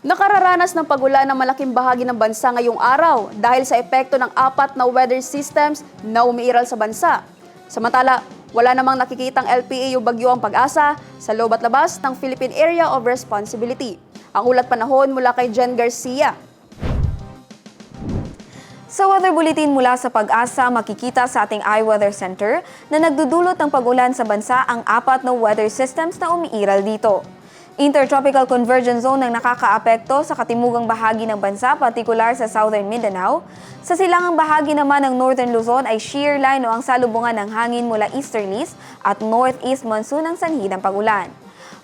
Nakararanas ng pagulan ng malaking bahagi ng bansa ngayong araw dahil sa epekto ng apat na weather systems na umiiral sa bansa. Samantala, wala namang nakikitang LPA o bagyo ang pag-asa sa loob at labas ng Philippine Area of Responsibility. Ang ulat panahon mula kay Jen Garcia. Sa weather bulletin mula sa pag-asa, makikita sa ating iWeather Center na nagdudulot ng pagulan sa bansa ang apat na weather systems na umiiral dito. Intertropical Convergence Zone ang nakakaapekto sa katimugang bahagi ng bansa, partikular sa Southern Mindanao. Sa silangang bahagi naman ng Northern Luzon ay shear line o ang salubungan ng hangin mula easterlies at northeast monsoon ang sanhi ng pagulan.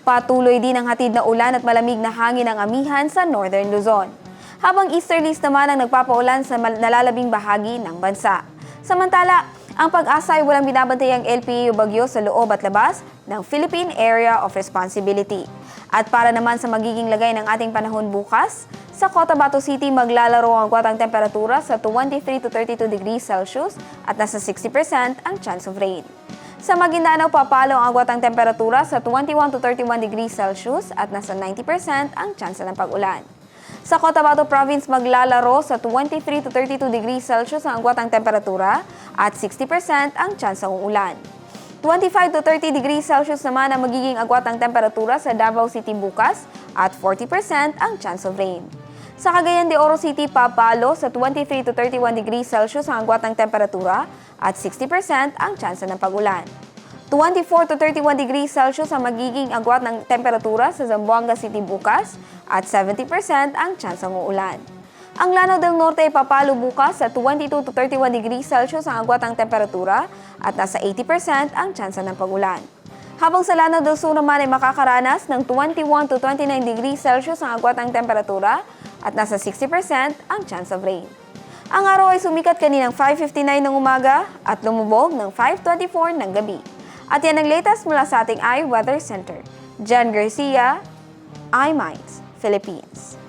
Patuloy din ang hatid na ulan at malamig na hangin ang amihan sa Northern Luzon habang easterlies naman ang nagpapaulan sa nalalabing bahagi ng bansa. Samantala, ang pag-asa ay walang binabantayang LPA o bagyo sa loob at labas ng Philippine Area of Responsibility. At para naman sa magiging lagay ng ating panahon bukas, sa Cotabato City maglalaro ang kwatang temperatura sa 23 to 32 degrees Celsius at nasa 60% ang chance of rain. Sa Maguindanao, papalo ang agwatang temperatura sa 21 to 31 degrees Celsius at nasa 90% ang tsansa ng pag-ulan. Sa Cotabato Province, maglalaro sa 23 to 32 degrees Celsius ang agwatang temperatura at 60% ang tsansa ng ulan. 25 to 30 degrees Celsius naman ang magiging agwatang temperatura sa Davao City bukas at 40% ang chance of rain. Sa Cagayan de Oro City, papalo sa 23 to 31 degrees Celsius ang agwatang temperatura at 60% ang tsansa ng pagulan. 24 to 31 degrees Celsius ang magiging agwat ng temperatura sa Zamboanga City bukas at 70% ang tsansa ng ulan. Ang Lanao del Norte ay papalo bukas sa 22 to 31 degrees Celsius ang agwat ng temperatura at nasa 80% ang tsansa ng pagulan. Habang sa Lanao del Sur naman ay makakaranas ng 21 to 29 degrees Celsius ang agwat ng temperatura at nasa 60% ang chance of rain. Ang araw ay sumikat kaninang 5.59 ng umaga at lumubog ng 5.24 ng gabi. At yan ang latest mula sa ating iWeather Center. Jan Garcia, iMinds, Philippines.